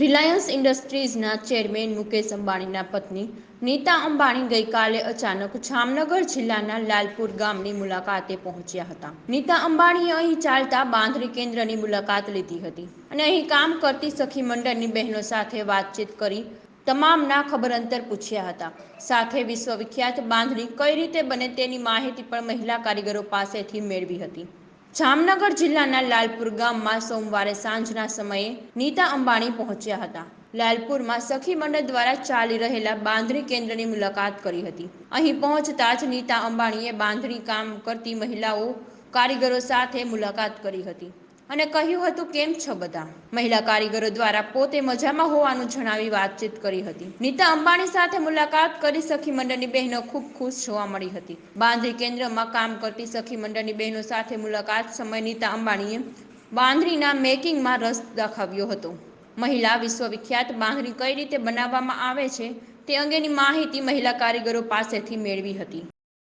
Reliance ઇન્ડસ્ટ્રીઝના chairman Mukesh અંબાણીના પત્ની નીતા અંબાણી ગઈકાલે અચાનક જામનગર જિલ્લાના લાલપુર ગામની મુલાકાતે પહોંચ્યા હતા. નીતા અંબાણીએ અહીં ચાલતા બાંધણી કેન્દ્રની મુલાકાત લીધી હતી અને અહીં કામ કરતી સખી મંડળની બહેનો સાથે વાતચીત કરી તમામના ખબર અંતર પૂછ્યા હતા. સાથે વિશ્વવિખ્યાત બાંધણી કઈ રીતે બને તેની માહિતી પણ મહિલા કારીગરો પાસેથી મેળવી હતી. જામનગર જિલ્લાના લાલપુર ગામમાં સોમવારે સાંજના સમયે નીતા અંબાણી પહોંચ્યા હતા. લાલપુરમાં સખી મંડળ દ્વારા ચાલી રહેલા બાંધણી કેન્દ્રની મુલાકાત કરી હતી. અહીં પહોંચતા જ નીતા અંબાણીએ બાંધણી કામ કરતી મહિલાઓ કારીગરો સાથે મુલાકાત કરી હતી. અને કહ્યું હતું, કેમ છો બધા? મહિલા કારીગરો દ્વારા પોતે મજામાં હોવાનું જણાવી વાતચીત કરી હતી. નીતા અંબાણી સાથે મુલાકાત કરી સખી મંડળની બહેનો ખૂબ ખુશ જોવા મળી હતી. બાંધણી કેન્દ્રમાં કામ કરતી સખી મંડળની બહેનો સાથે મુલાકાત સમય નીતા અંબાણીએ બાંધણીના મેકિંગમાં રસ દાખવ્યો હતો. મહિલા વિશ્વવિખ્યાત બાંધણી કઈ રીતે બનાવવામાં આવે છે તે અંગેની માહિતી મહિલા કારીગરો પાસેથી મેળવી હતી.